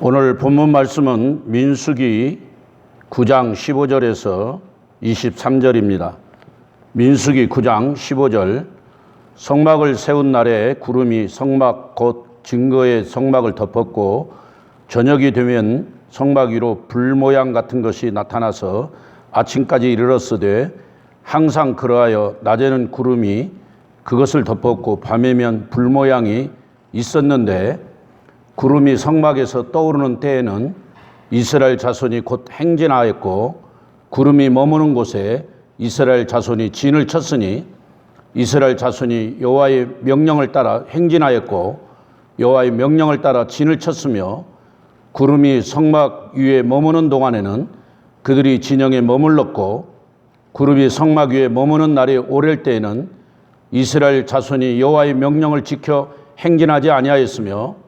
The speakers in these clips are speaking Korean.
오늘 본문 말씀은 민수기 9장 15절에서 23절입니다. 민수기 9장 15절 성막을 세운 날에 구름이 성막 곧 증거의 성막을 덮었고 저녁이 되면 성막 위로 불 모양 같은 것이 나타나서 아침까지 이르렀으되 항상 그러하여 낮에는 구름이 그것을 덮었고 밤에면 불 모양이 있었는데 구름이 성막에서 떠오르는 때에는 이스라엘 자손이 곧 행진하였고 구름이 머무는 곳에 이스라엘 자손이 진을 쳤으니 이스라엘 자손이 여호와의 명령을 따라 행진하였고 여호와의 명령을 따라 진을 쳤으며 구름이 성막 위에 머무는 동안에는 그들이 진영에 머물렀고 구름이 성막 위에 머무는 날이 오랠 때에는 이스라엘 자손이 여호와의 명령을 지켜 행진하지 아니하였으며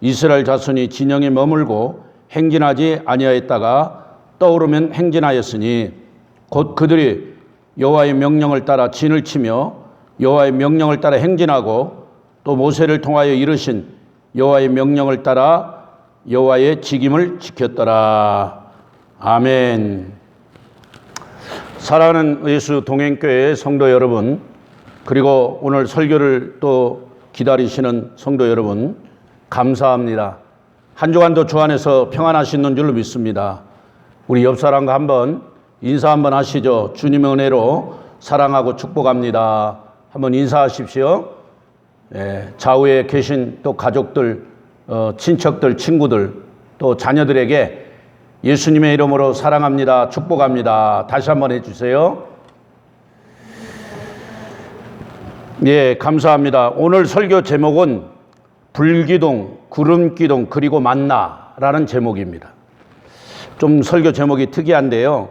이스라엘 자손이 진영에 머물고 행진하지 아니하였다가 떠오르면 행진하였으니 곧 그들이 여호와의 명령을 따라 진을 치며 여호와의 명령을 따라 행진하고 또 모세를 통하여 이르신 여호와의 명령을 따라 여호와의 직임을 지켰더라. 아멘. 사랑하는 예수 동행교회 성도 여러분, 그리고 오늘 설교를 또 기다리시는 성도 여러분, 감사합니다. 한 주간도 주 안에서 평안하시는 줄로 믿습니다. 우리 옆 사람과 한번 인사 한번 하시죠. 주님의 은혜로 사랑하고 축복합니다. 한번 인사하십시오. 예, 좌우에 계신 또 가족들, 어, 친척들, 친구들, 또 자녀들에게 예수님의 이름으로 사랑합니다. 축복합니다. 다시 한번 해주세요. 예, 감사합니다. 오늘 설교 제목은 불기둥, 구름기둥, 그리고 만나라는 제목입니다. 좀 설교 제목이 특이한데요.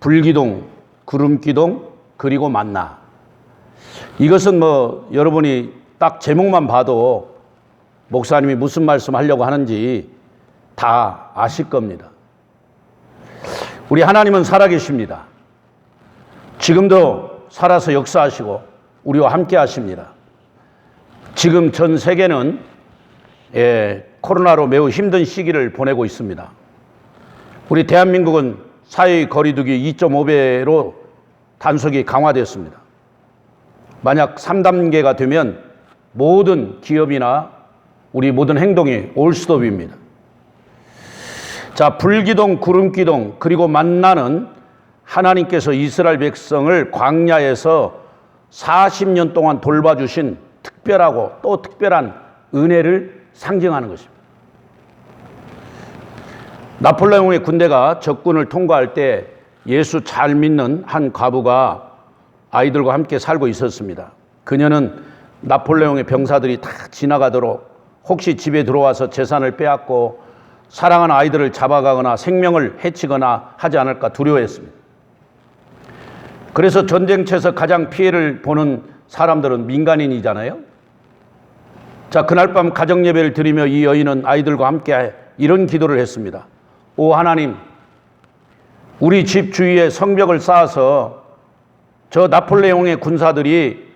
불기둥, 구름기둥, 그리고 만나. 이것은 뭐 여러분이 딱 제목만 봐도 목사님이 무슨 말씀 하려고 하는지 다 아실 겁니다. 우리 하나님은 살아계십니다. 지금도 살아서 역사하시고 우리와 함께 하십니다. 지금 전 세계는 예, 코로나로 매우 힘든 시기를 보내고 있습니다. 우리 대한민국은 사회의 거리두기 2.5배로 단속이 강화되었습니다. 만약 3단계가 되면 모든 기업이나 우리 모든 행동이 올스톱입니다. 자, 불기둥, 구름기둥, 그리고 만나는 하나님께서 이스라엘 백성을 광야에서 40년 동안 돌봐주신 특별하고 또 특별한 은혜를 상징하는 것입니다. 나폴레옹의 군대가 적군을 통과할 때 예수 잘 믿는 한 과부가 아이들과 함께 살고 있었습니다. 그녀는 나폴레옹의 병사들이 다 지나가도록 혹시 집에 들어와서 재산을 빼앗고 사랑하는 아이들을 잡아가거나 생명을 해치거나 하지 않을까 두려워했습니다. 그래서 전쟁터에서 가장 피해를 보는 사람들은 민간인이잖아요. 자, 그날 밤 가정 예배를 드리며 이 여인은 아이들과 함께 이런 기도를 했습니다. 오 하나님, 우리 집 주위에 성벽을 쌓아서 저 나폴레옹의 군사들이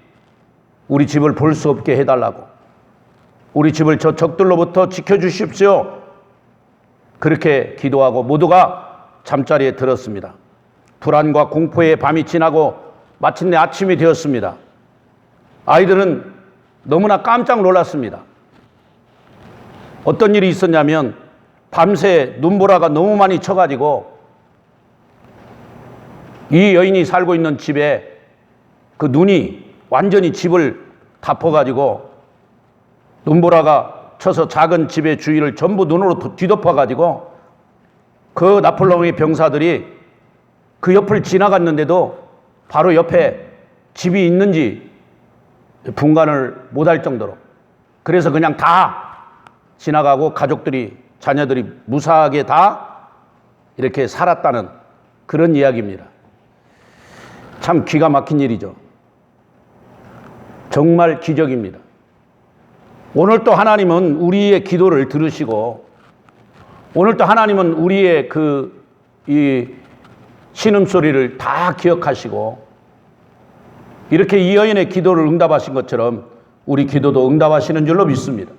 우리 집을 볼 수 없게 해달라고. 우리 집을 저 적들로부터 지켜주십시오. 그렇게 기도하고 모두가 잠자리에 들었습니다. 불안과 공포의 밤이 지나고 마침내 아침이 되었습니다. 아이들은 너무나 깜짝 놀랐습니다. 어떤 일이 있었냐면 밤새 눈보라가 너무 많이 쳐가지고 이 여인이 살고 있는 집에 그 눈이 완전히 집을 덮어가지고 눈보라가 쳐서 작은 집의 주위를 전부 눈으로 뒤덮어가지고 그 나폴레옹의 병사들이 그 옆을 지나갔는데도 바로 옆에 집이 있는지 분간을 못할 정도로 그래서 그냥 다 지나가고 가족들이 자녀들이 무사하게 다 이렇게 살았다는 그런 이야기입니다. 참 기가 막힌 일이죠. 정말 기적입니다. 오늘 또 하나님은 우리의 기도를 들으시고 오늘 또 하나님은 우리의 그 이 신음소리를 다 기억하시고 이렇게 이 여인의 기도를 응답하신 것처럼 우리 기도도 응답하시는 줄로 믿습니다.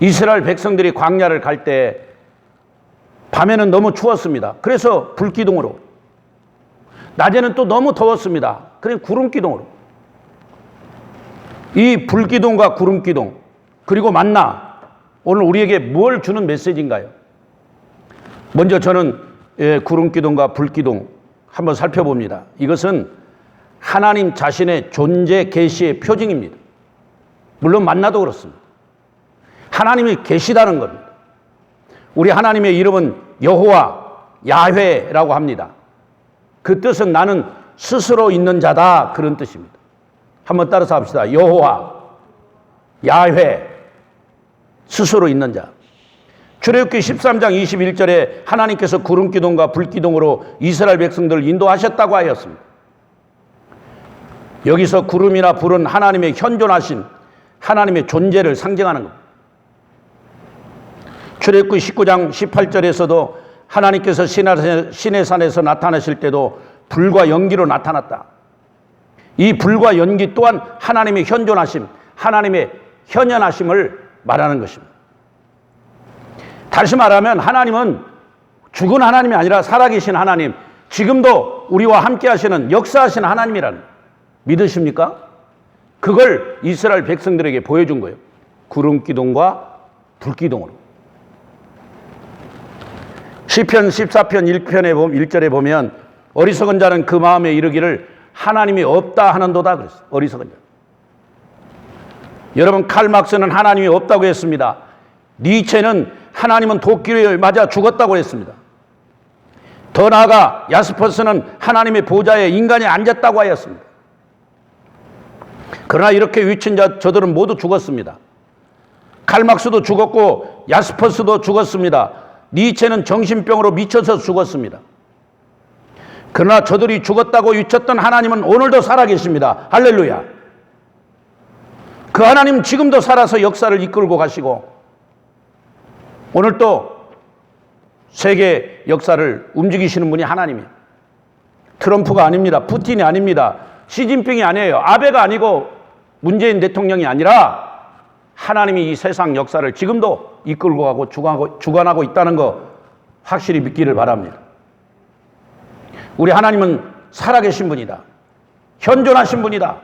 이스라엘 백성들이 광야를 갈 때 밤에는 너무 추웠습니다. 그래서 불기둥으로 낮에는 또 너무 더웠습니다. 그냥 구름기둥으로 이 불기둥과 구름기둥 그리고 만나 오늘 우리에게 뭘 주는 메시지인가요? 먼저 저는 예, 구름기둥과 불기둥 한번 살펴봅니다. 이것은 하나님 자신의 존재 계시의 표징입니다. 물론 만나도 그렇습니다. 하나님이 계시다는 겁니다. 우리 하나님의 이름은 여호와 야훼라고 합니다. 그 뜻은 나는 스스로 있는 자다 그런 뜻입니다. 한번 따라서 합시다. 여호와 야훼 스스로 있는 자. 출애굽기 13장 21절에 하나님께서 구름 기둥과 불 기둥으로 이스라엘 백성들을 인도하셨다고 하였습니다. 여기서 구름이나 불은 하나님의 현존하신 하나님의 존재를 상징하는 겁니다. 출애굽기 19장 18절에서도 하나님께서 시내 산에서 나타나실 때도 불과 연기로 나타났다. 이 불과 연기 또한 하나님의 현존하심, 하나님의 현현하심을 말하는 것입니다. 다시 말하면 하나님은 죽은 하나님이 아니라 살아계신 하나님, 지금도 우리와 함께 하시는 역사하시는 하나님이라는 믿으십니까? 그걸 이스라엘 백성들에게 보여준 거예요. 구름 기둥과 불 기둥으로. 시편 14편 1편에 보면 1절에 보면 어리석은 자는 그 마음에 이르기를 하나님이 없다 하는도다 그랬어. 어리석은 자. 여러분 칼 막스는 하나님이 없다고 했습니다. 니체는 하나님은 도끼를 맞아 죽었다고 했습니다. 더 나아가 야스퍼스는 하나님의 보좌에 인간이 앉았다고 하였습니다. 그러나 이렇게 위친 자 저들은 모두 죽었습니다. 칼막스도 죽었고 야스퍼스도 죽었습니다. 니체는 정신병으로 미쳐서 죽었습니다. 그러나 저들이 죽었다고 위쳤던 하나님은 오늘도 살아계십니다. 할렐루야. 그 하나님 지금도 살아서 역사를 이끌고 가시고 오늘 또 세계 역사를 움직이시는 분이 하나님이에요. 트럼프가 아닙니다. 푸틴이 아닙니다. 시진핑이 아니에요. 아베가 아니고 문재인 대통령이 아니라 하나님이 이 세상 역사를 지금도 이끌고 가고 주관하고, 주관하고 있다는 거 확실히 믿기를 바랍니다. 우리 하나님은 살아계신 분이다. 현존하신 분이다.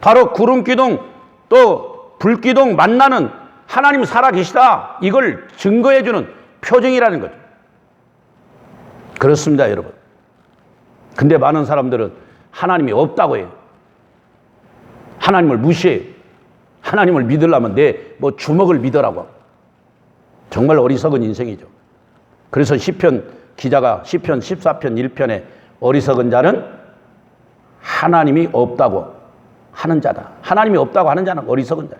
바로 구름 기둥 또 불기둥 만나는 하나님 살아계시다. 이걸 증거해주는 표징이라는 거죠. 그렇습니다, 여러분. 근데 많은 사람들은 하나님이 없다고 해요. 하나님을 무시해요. 하나님을 믿으려면 내 뭐 주먹을 믿으라고. 정말 어리석은 인생이죠. 그래서 시편 기자가 시편 14편 1편에 어리석은 자는 하나님이 없다고 하는 자다. 하나님이 없다고 하는 자는 어리석은 자.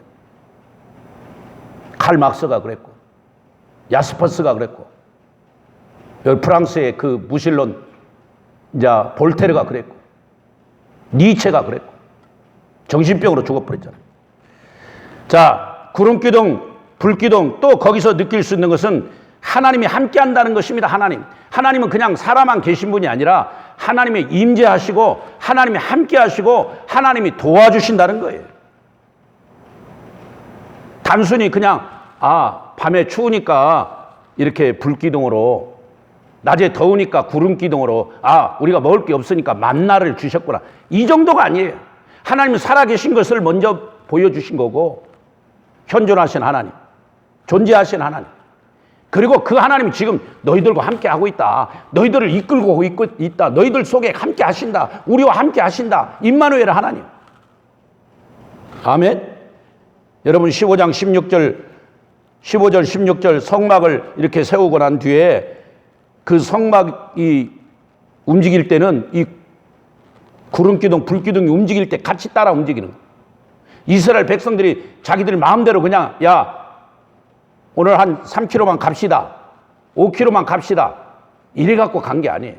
칼 막스가 그랬고 야스퍼스가 그랬고 프랑스의 그 무신론 자 볼테르가 그랬고 니체가 그랬고 정신병으로 죽어버렸잖아요. 자 구름기둥 불기둥 또 거기서 느낄 수 있는 것은 하나님이 함께 한다는 것입니다. 하나님. 하나님은 그냥 사람만 계신 분이 아니라 하나님이 임재하시고 하나님이 함께 하시고 하나님이 도와주신다는 거예요. 단순히 그냥 아, 밤에 추우니까 이렇게 불기둥으로 낮에 더우니까 구름 기둥으로 아, 우리가 먹을 게 없으니까 만나를 주셨구나. 이 정도가 아니에요. 하나님은 살아계신 것을 먼저 보여주신 거고 현존하신 하나님, 존재하신 하나님. 그리고 그 하나님이 지금 너희들과 함께 하고 있다. 너희들을 이끌고 있다. 너희들 속에 함께 하신다. 우리와 함께 하신다. 임마누엘 하나님. 아멘. 여러분 15장 16절 15절 16절 성막을 이렇게 세우고 난 뒤에 그 성막이 움직일 때는 이 구름기둥 불기둥이 움직일 때 같이 따라 움직이는 이스라엘 백성들이 자기들 마음대로 그냥 야 오늘 한 3km만 갑시다. 5km만 갑시다. 이래 갖고 간 게 아니에요.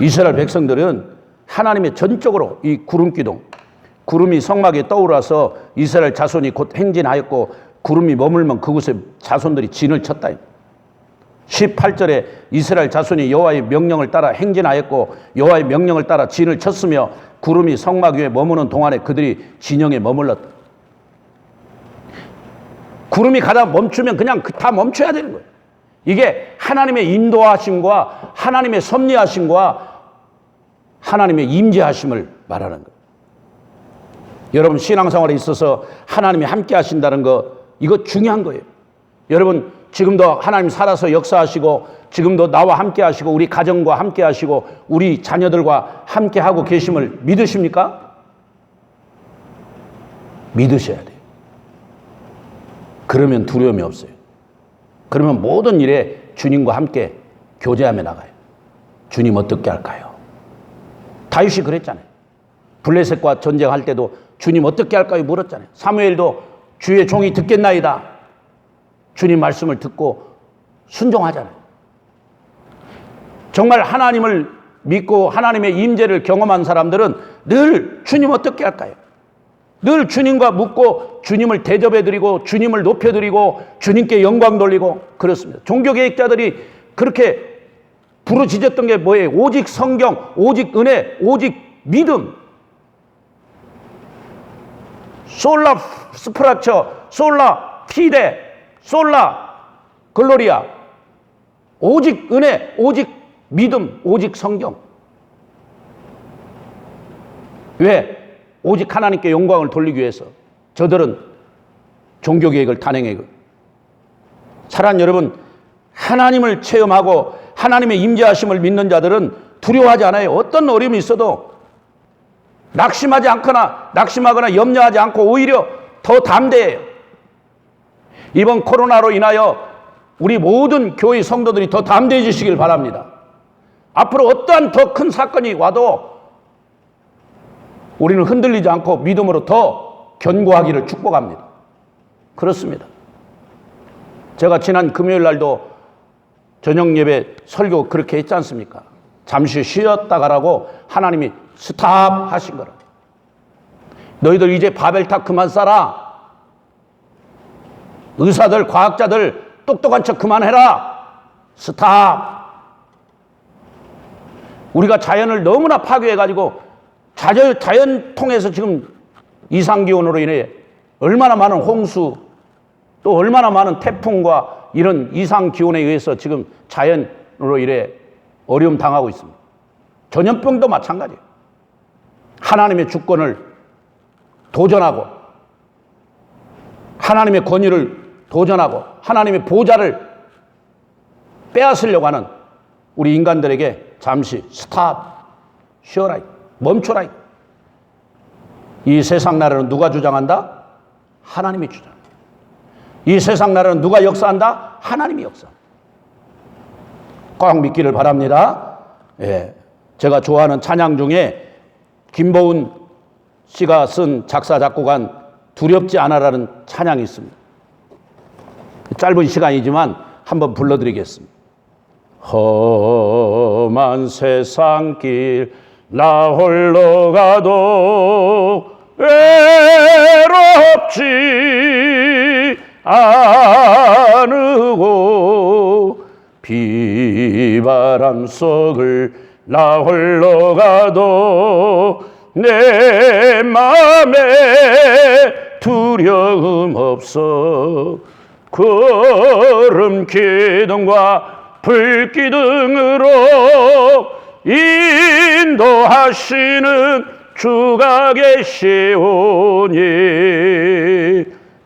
이스라엘 백성들은 하나님의 전적으로 이 구름 기둥, 구름이 성막에 떠올라서 이스라엘 자손이 곧 행진하였고 구름이 머물면 그곳에 자손들이 진을 쳤다. 18절에 이스라엘 자손이 여호와의 명령을 따라 행진하였고 여호와의 명령을 따라 진을 쳤으며 구름이 성막 위에 머무는 동안에 그들이 진영에 머물렀다. 구름이 가다 멈추면 그냥 그다 멈춰야 되는 거예요. 이게 하나님의 인도하심과 하나님의 섭리하심과 하나님의 임재하심을 말하는 거예요. 여러분 신앙생활에 있어서 하나님이 함께 하신다는 거 이거 중요한 거예요. 여러분 지금도 하나님 살아서 역사하시고 지금도 나와 함께 하시고 우리 가정과 함께 하시고 우리 자녀들과 함께 하고 계심을 믿으십니까? 믿으셔야 돼요. 그러면 두려움이 없어요. 그러면 모든 일에 주님과 함께 교제하며 나가요. 주님 어떻게 할까요? 다윗이 그랬잖아요. 블레셋과 전쟁할 때도 주님 어떻게 할까요? 물었잖아요. 사무엘도 주의 종이 듣겠나이다. 주님 말씀을 듣고 순종하잖아요. 정말 하나님을 믿고 하나님의 임재를 경험한 사람들은 늘 주님 어떻게 할까요? 늘 주님과 묻고 주님을 대접해 드리고 주님을 높여 드리고 주님께 영광 돌리고 그렇습니다. 종교 계획자들이 그렇게 부르짖었던 게 뭐예요? 오직 성경, 오직 은혜, 오직 믿음. 솔라 스프라처, 솔라 피데, 솔라 글로리아. 오직 은혜, 오직 믿음, 오직 성경. 왜? 오직 하나님께 영광을 돌리기 위해서 저들은 종교 계획을 단행해. 사랑 여러분, 하나님을 체험하고 하나님의 임재하심을 믿는 자들은 두려워하지 않아요. 어떤 어려움이 있어도 낙심하지 않거나 낙심하거나 염려하지 않고 오히려 더 담대해요. 이번 코로나로 인하여 우리 모든 교회 성도들이 더 담대해지시길 바랍니다. 앞으로 어떠한 더 큰 사건이 와도 우리는 흔들리지 않고 믿음으로 더 견고하기를 축복합니다. 그렇습니다. 제가 지난 금요일 날도 저녁 예배 설교 그렇게 했지 않습니까? 잠시 쉬었다 가라고 하나님이 스탑 하신 거라. 너희들 이제 바벨탑 그만 쌓아. 의사들, 과학자들 똑똑한 척 그만해라. 스탑. 우리가 자연을 너무나 파괴해가지고 자연, 자연 통해서 지금 이상기온으로 인해 얼마나 많은 홍수 또 얼마나 많은 태풍과 이런 이상기온에 의해서 지금 자연으로 인해 어려움 당하고 있습니다. 전염병도 마찬가지예요. 하나님의 주권을 도전하고 하나님의 권위를 도전하고 하나님의 보좌를 빼앗으려고 하는 우리 인간들에게 잠시 스탑, 쉬어라, 멈춰라. 이 세상 나라는 누가 주장한다? 하나님이 주장. 이 세상 나라는 누가 역사한다? 하나님이 역사. 꼭 믿기를 바랍니다. 예. 제가 좋아하는 찬양 중에 김보은 씨가 쓴 작사 작곡한 두렵지 않아라는 찬양이 있습니다. 짧은 시간이지만 한번 불러드리겠습니다. 험한 세상길 나 홀로 가도 외롭지 않으고 비바람 속을 나 홀로 가도 내 맘에 두려움 없어. 구름 기둥과 불 기둥으로 인도하시는 주가 계시오니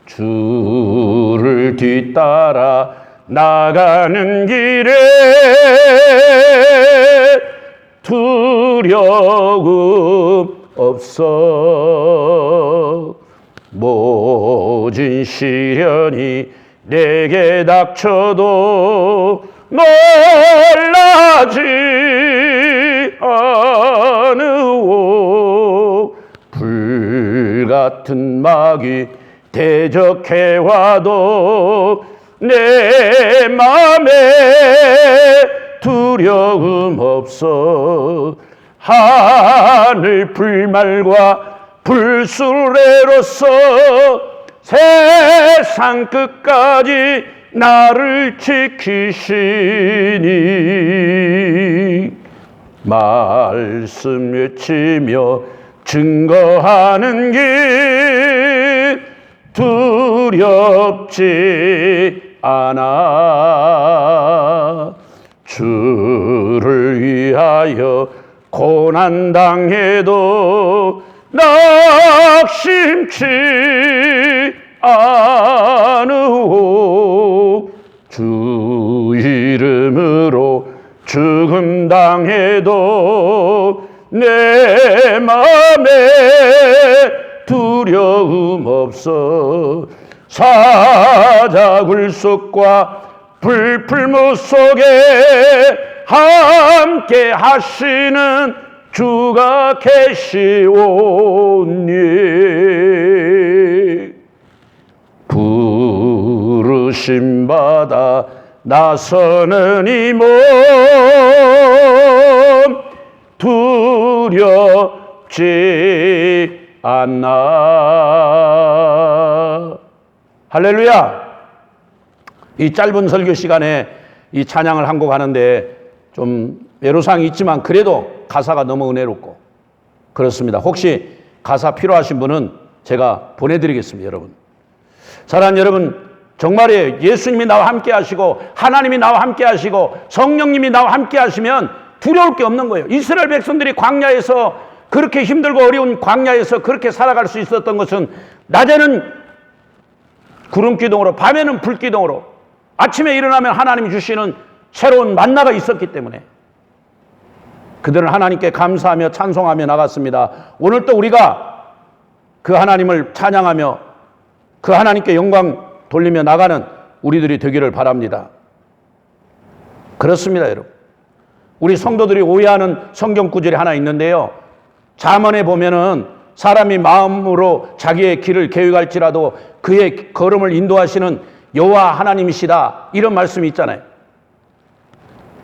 주를 뒤따라 나가는 길에 두려움 없어. 모진 시련이 내게 닥쳐도 놀라지 않으오. 불같은 마귀 대적해와도 내 맘에 두려움 없어. 하늘 불말과 불수레로서 세상 끝까지 나를 지키시니. 말씀 외치며 증거하는 길 두렵지 않아 주를 위하여 고난 당해도 낙심치 않으오. 주 이름으로 죽음 당해도 내 맘에 두려움 없어. 사자굴 속과 불풀무 속에 함께 하시는 주가 계시오니. 부르심 받아 나서는 이 몸 두렵지 않나 할렐루야 이 짧은 설교 시간에 이 찬양을 한 곡 하는데 좀 애로사항이 있지만 그래도 가사가 너무 은혜롭고 그렇습니다 혹시 가사 필요하신 분은 제가 보내드리겠습니다 여러분 사랑하는 여러분 정말이에요. 예수님이 나와 함께 하시고 하나님이 나와 함께 하시고 성령님이 나와 함께 하시면 두려울 게 없는 거예요. 이스라엘 백성들이 광야에서 그렇게 힘들고 어려운 광야에서 그렇게 살아갈 수 있었던 것은 낮에는 구름 기둥으로 밤에는 불 기둥으로 아침에 일어나면 하나님이 주시는 새로운 만나가 있었기 때문에 그들은 하나님께 감사하며 찬송하며 나갔습니다. 오늘 또 우리가 그 하나님을 찬양하며 그 하나님께 영광 돌리며 나가는 우리들이 되기를 바랍니다. 그렇습니다, 여러분. 우리 성도들이 오해하는 성경 구절이 하나 있는데요. 잠언에 보면은 사람이 마음으로 자기의 길을 계획할지라도 그의 걸음을 인도하시는 여호와 하나님이시다. 이런 말씀이 있잖아요.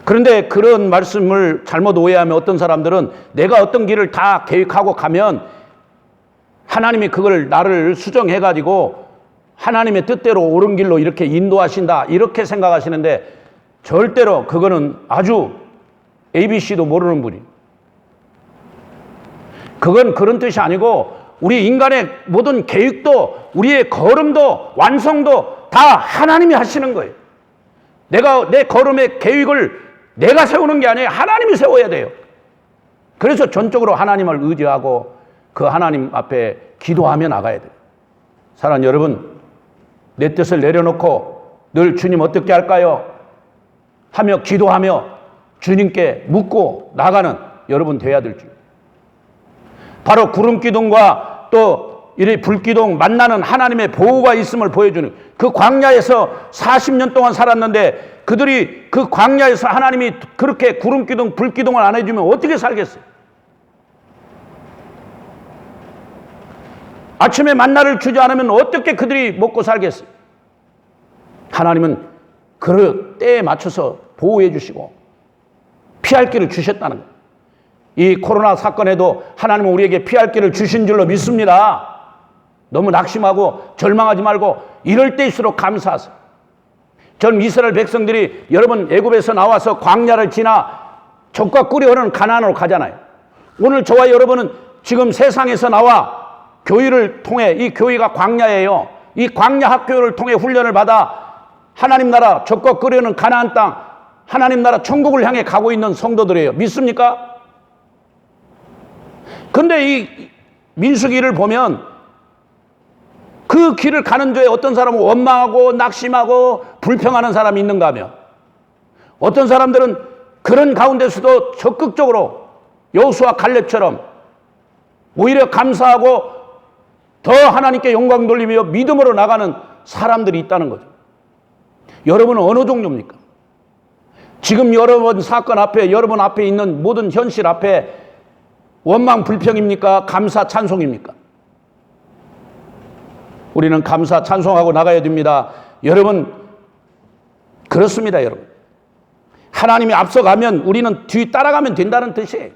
그런데 그런 말씀을 잘못 오해하면 어떤 사람들은 내가 어떤 길을 다 계획하고 가면 하나님이 그걸 나를 수정해 가지고 하나님의 뜻대로 옳은 길로 이렇게 인도하신다. 이렇게 생각하시는데 절대로 그거는 아주 ABC도 모르는 분이. 그건 그런 뜻이 아니고 우리 인간의 모든 계획도 우리의 걸음도 완성도 다 하나님이 하시는 거예요. 내가 내 걸음의 계획을 내가 세우는 게 아니에요. 하나님이 세워야 돼요. 그래서 전적으로 하나님을 의지하고 그 하나님 앞에 기도하며 나가야 돼요. 사랑하는 여러분, 내 뜻을 내려놓고 늘 주님 어떻게 할까요? 하며 기도하며 주님께 묻고 나가는 여러분 돼야 될 줄. 바로 구름 기둥과 또 이리 불기둥 만나는 하나님의 보호가 있음을 보여주는 그 광야에서 40년 동안 살았는데 그들이 그 광야에서 하나님이 그렇게 구름 기둥 불 기둥을 안 해주면 어떻게 살겠어요? 아침에 만나를 주지 않으면 어떻게 그들이 먹고 살겠어요? 하나님은 그 때에 맞춰서 보호해 주시고 피할 길을 주셨다는 거예요. 이 코로나 사건에도 하나님은 우리에게 피할 길을 주신 줄로 믿습니다. 너무 낙심하고 절망하지 말고 이럴 때일수록 감사하세요. 전 이스라엘 백성들이 여러분 애굽에서 나와서 광야를 지나 적과 꿀이 흐르는 가나안으로 가잖아요. 오늘 저와 여러분은 지금 세상에서 나와 교회를 통해 이 교회가 광야예요. 이 광야 학교를 통해 훈련을 받아 하나님 나라 적과 끓여는 가나안 땅 하나님 나라 천국을 향해 가고 있는 성도들이에요. 믿습니까? 근데 이 민수기를 보면 그 길을 가는 중에 어떤 사람은 원망하고 낙심하고 불평하는 사람이 있는가 하면 어떤 사람들은 그런 가운데서도 적극적으로 여호수아 갈렙처럼 오히려 감사하고 더 하나님께 영광 돌리며 믿음으로 나가는 사람들이 있다는 거죠. 여러분은 어느 종류입니까? 지금 여러분 사건 앞에, 여러분 앞에 있는 모든 현실 앞에 원망 불평입니까? 감사 찬송입니까? 우리는 감사 찬송하고 나가야 됩니다. 여러분 그렇습니다, 여러분. 하나님이 앞서가면 우리는 뒤 따라가면 된다는 뜻이에요.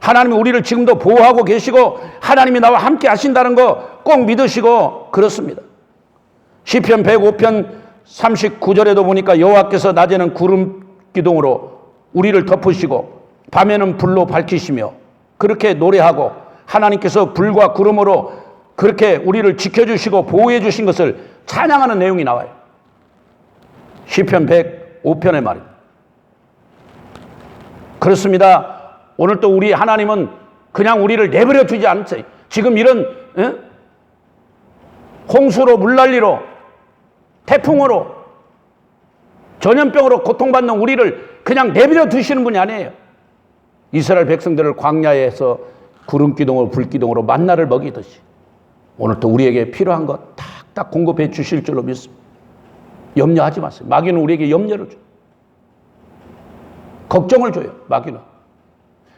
하나님이 우리를 지금도 보호하고 계시고 하나님이 나와 함께 하신다는 거 꼭 믿으시고 그렇습니다. 시편 105편 39절에도 보니까 여호와께서 낮에는 구름 기둥으로 우리를 덮으시고 밤에는 불로 밝히시며 그렇게 노래하고 하나님께서 불과 구름으로 그렇게 우리를 지켜주시고 보호해 주신 것을 찬양하는 내용이 나와요. 시편 105편의 말입니다. 그렇습니다. 오늘 또 우리 하나님은 그냥 우리를 내버려 두지 않죠. 지금 이런 에? 홍수로 물난리로 태풍으로 전염병으로 고통받는 우리를 그냥 내버려 두시는 분이 아니에요. 이스라엘 백성들을 광야에서 구름 기둥으로 불 기둥으로 만나를 먹이듯이 오늘 또 우리에게 필요한 것 탁탁 공급해 주실 줄로 믿습니다. 염려하지 마세요. 마귀는 우리에게 염려를 줘요. 걱정을 줘요. 마귀는.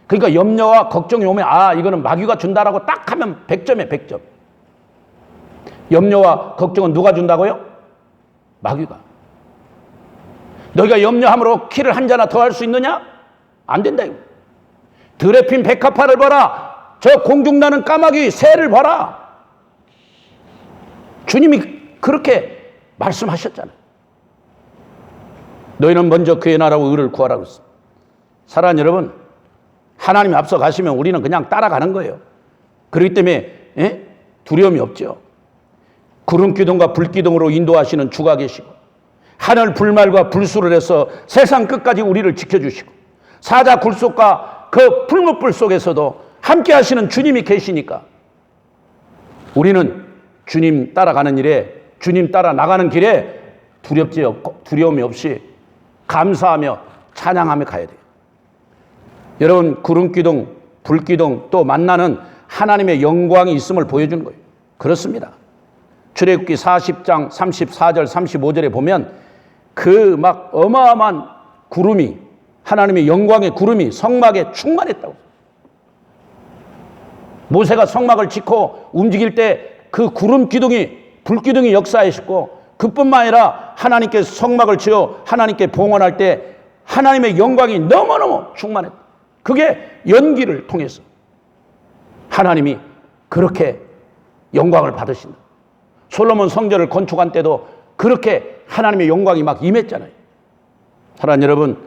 그러니까 염려와 걱정이 오면 아 이거는 마귀가 준다라고 딱 하면 100점에 100점. 염려와 걱정은 누가 준다고요? 마귀가. 너희가 염려함으로 키를 한 자나 더 할 수 있느냐? 안 된다 이거. 들에 핀 백합화를 봐라. 저 공중 나는 까마귀 새를 봐라. 주님이 그렇게 말씀하셨잖아요. 너희는 먼저 그의 나라와 의를 구하라고 했습니다. 사랑하는 여러분, 하나님이 앞서 가시면 우리는 그냥 따라가는 거예요. 그렇기 때문에 예? 두려움이 없죠. 구름 기둥과 불 기둥으로 인도하시는 주가 계시고 하늘 불말과 불수를 해서 세상 끝까지 우리를 지켜주시고 사자 굴속과 그 풀무불 속에서도 함께 하시는 주님이 계시니까 우리는 주님 따라가는 일에 주님 따라 나가는 길에 두렵지 없고 두려움이 없이 감사하며 찬양하며 가야 돼요. 여러분 구름 기둥, 불 기둥 또 만나는 하나님의 영광이 있음을 보여주는 거예요. 그렇습니다. 출애굽기 40장 34절 35절에 보면 그 막 어마어마한 구름이 하나님의 영광의 구름이 성막에 충만했다고. 모세가 성막을 짓고 움직일 때 그 구름 기둥이 불 기둥이 역사하셨고 그뿐만 아니라 하나님께 성막을 지어 하나님께 봉헌할 때 하나님의 영광이 너무너무 충만했다. 그게 연기를 통해서 하나님이 그렇게 영광을 받으신다. 솔로몬 성전을 건축한 때도 그렇게 하나님의 영광이 막 임했잖아요. 사랑하는 여러분,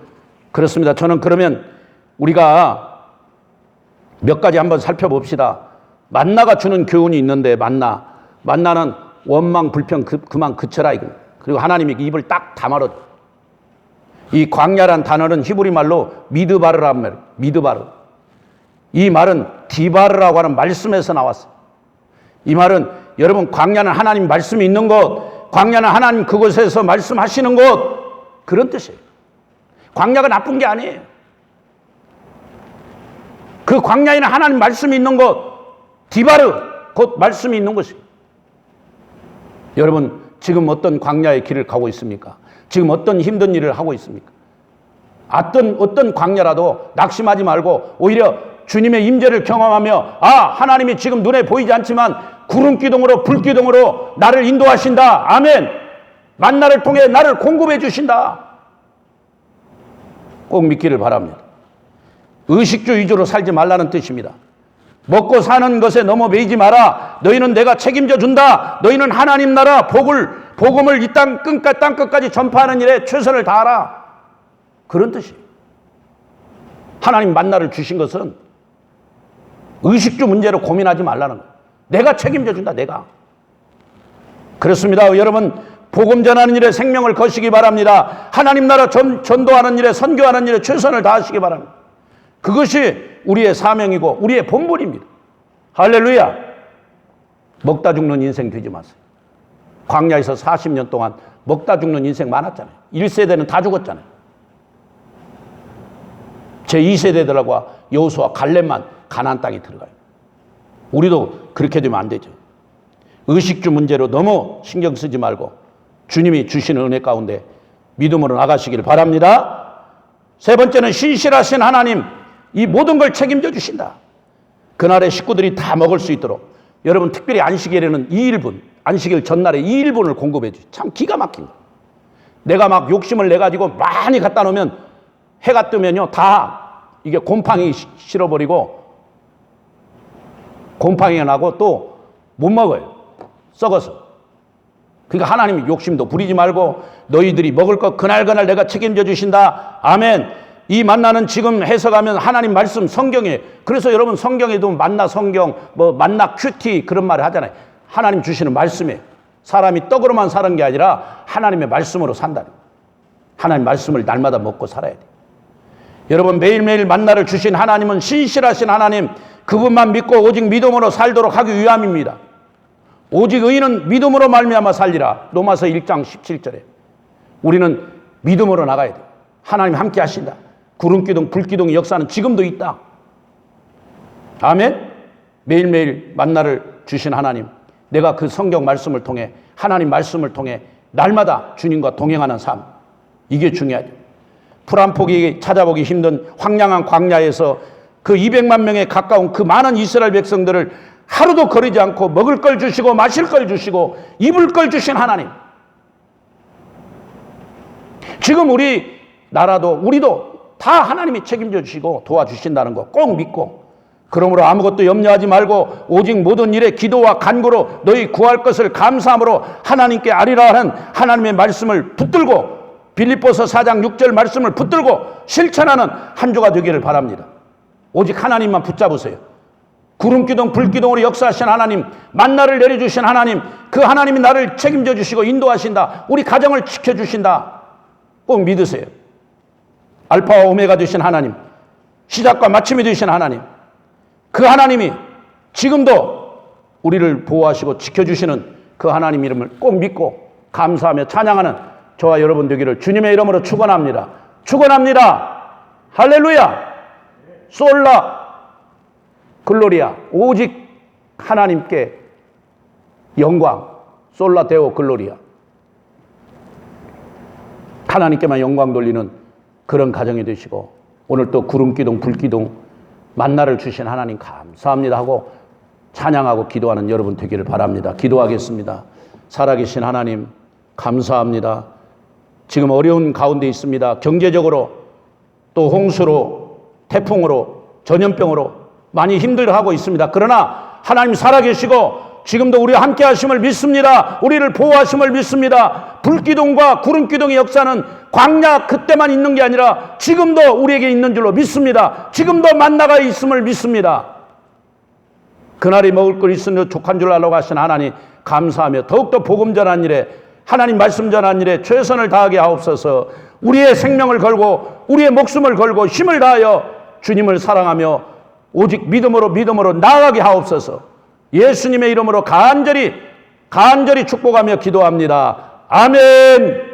그렇습니다. 저는 그러면 우리가 몇 가지 한번 살펴봅시다. 만나가 주는 교훈이 있는데 만나. 만나는 원망, 불평 그, 그만 그쳐라 이거. 그리고 하나님이 입을 딱 다말어. 이 광야란 단어는 히브리 말로 미드바르란 말, 미드바르. 이 말은 디바르라고 하는 말씀에서 나왔어요. 이 말은 여러분 광야는 하나님 말씀이 있는 곳, 광야는 하나님 그곳에서 말씀하시는 곳 그런 뜻이에요. 광야가 나쁜 게 아니에요. 그 광야에는 하나님 말씀이 있는 곳, 디바르 곧 말씀이 있는 곳이에요. 여러분 지금 어떤 광야의 길을 가고 있습니까? 지금 어떤 힘든 일을 하고 있습니까? 어떤 어떤 광야라도 낙심하지 말고 오히려 주님의 임재를 경험하며 아 하나님이 지금 눈에 보이지 않지만 구름 기둥으로 불 기둥으로 나를 인도하신다. 아멘. 만나를 통해 나를 공급해 주신다. 꼭 믿기를 바랍니다. 의식주 위주로 살지 말라는 뜻입니다. 먹고 사는 것에 넘어 매이지 마라. 너희는 내가 책임져 준다. 너희는 하나님 나라 복을 복음을 이 땅 끝까지 땅 끝까지 전파하는 일에 최선을 다하라. 그런 뜻이에요. 하나님 만나를 주신 것은 의식주 문제로 고민하지 말라는 거예요. 내가 책임져 준다. 내가. 그렇습니다. 여러분 복음 전하는 일에 생명을 거시기 바랍니다. 하나님 나라 전, 전도하는 일에 선교하는 일에 최선을 다하시기 바랍니다. 그것이 우리의 사명이고 우리의 본분입니다. 할렐루야. 먹다 죽는 인생 되지 마세요. 광야에서 40년 동안 먹다 죽는 인생 많았잖아요. 1세대는 다 죽었잖아요. 제 2세대들하고 여호수와 갈렙만 가나안 땅에 들어가요. 우리도 그렇게 되면 안 되죠. 의식주 문제로 너무 신경 쓰지 말고 주님이 주시는 은혜 가운데 믿음으로 나가시길 바랍니다. 세 번째는 신실하신 하나님 이 모든 걸 책임져 주신다. 그날의 식구들이 다 먹을 수 있도록 여러분 특별히 안식일에는 2일분 안식일 전날에 2일분을 공급해 주죠. 참 기가 막힌 거. 내가 막 욕심을 내 가지고 많이 갖다 놓으면 해가 뜨면요 다 이게 곰팡이 시- 실어버리고 곰팡이가 나고 또 못 먹어요. 썩어서. 그러니까 하나님이 욕심도 부리지 말고 너희들이 먹을 것 그날 그날 내가 책임져 주신다. 아멘. 이 만나는 지금 해석하면 하나님 말씀 성경에 그래서 여러분 성경에도 만나 성경 뭐 만나 큐티 그런 말을 하잖아요. 하나님 주시는 말씀에 사람이 떡으로만 사는 게 아니라 하나님의 말씀으로 산다. 하나님 말씀을 날마다 먹고 살아야 돼. 여러분 매일매일 만나를 주신 하나님은 신실하신 하나님 그분만 믿고 오직 믿음으로 살도록 하기 위함입니다. 오직 의인은 믿음으로 말미암아 살리라. 로마서 1장 17절에. 우리는 믿음으로 나가야 돼. 하나님 함께 하신다. 구름 기둥, 불 기둥의 역사는 지금도 있다. 아멘. 매일매일 만나를 주신 하나님. 내가 그 성경 말씀을 통해 하나님 말씀을 통해 날마다 주님과 동행하는 삶. 이게 중요하죠. 풀한 포기 찾아보기 힘든 황량한 광야에서 그 200만 명에 가까운 그 많은 이스라엘 백성들을 하루도 거리지 않고 먹을 걸 주시고 마실 걸 주시고 입을 걸 주신 하나님. 지금 우리 나라도 우리도 다 하나님이 책임져 주시고 도와주신다는 거 꼭 믿고 그러므로 아무것도 염려하지 말고 오직 모든 일에 기도와 간구로 너희 구할 것을 감사함으로 하나님께 아리라 하는 하나님의 말씀을 붙들고 빌립보서 4장 6절 말씀을 붙들고 실천하는 한 주가 되기를 바랍니다. 오직 하나님만 붙잡으세요. 구름 기둥, 불 기둥으로 역사하신 하나님, 만나를 내려주신 하나님, 그 하나님이 나를 책임져 주시고 인도하신다. 우리 가정을 지켜 주신다. 꼭 믿으세요. 알파와 오메가 되신 하나님, 시작과 마침이 되신 하나님, 그 하나님이 지금도 우리를 보호하시고 지켜주시는 그 하나님 이름을 꼭 믿고 감사하며 찬양하는 저와 여러분 되기를 주님의 이름으로 축원합니다. 축원합니다. 할렐루야. 솔라 글로리아 오직 하나님께 영광 솔라 데오 글로리아 하나님께만 영광 돌리는 그런 가정이 되시고 오늘 또 구름 기둥 불 기둥 만나를 주신 하나님 감사합니다 하고 찬양하고 기도하는 여러분 되기를 바랍니다. 기도하겠습니다. 살아계신 하나님 감사합니다. 지금 어려운 가운데 있습니다. 경제적으로 또 홍수로 태풍으로 전염병으로 많이 힘들어하고 있습니다. 그러나 하나님 살아계시고 지금도 우리와 함께 하심을 믿습니다. 우리를 보호하심을 믿습니다. 불기둥과 구름기둥의 역사는 광야 그때만 있는 게 아니라 지금도 우리에게 있는 줄로 믿습니다. 지금도 만나가 있음을 믿습니다. 그날이 먹을 걸 있으며 족한 줄 알라고 하신 하나님 감사하며 더욱더 복음 전한 일에 하나님 말씀 전한 일에 최선을 다하게 하옵소서 우리의 생명을 걸고 우리의 목숨을 걸고 힘을 다하여 주님을 사랑하며 오직 믿음으로 믿음으로 나아가게 하옵소서 예수님의 이름으로 간절히 간절히 축복하며 기도합니다. 아멘.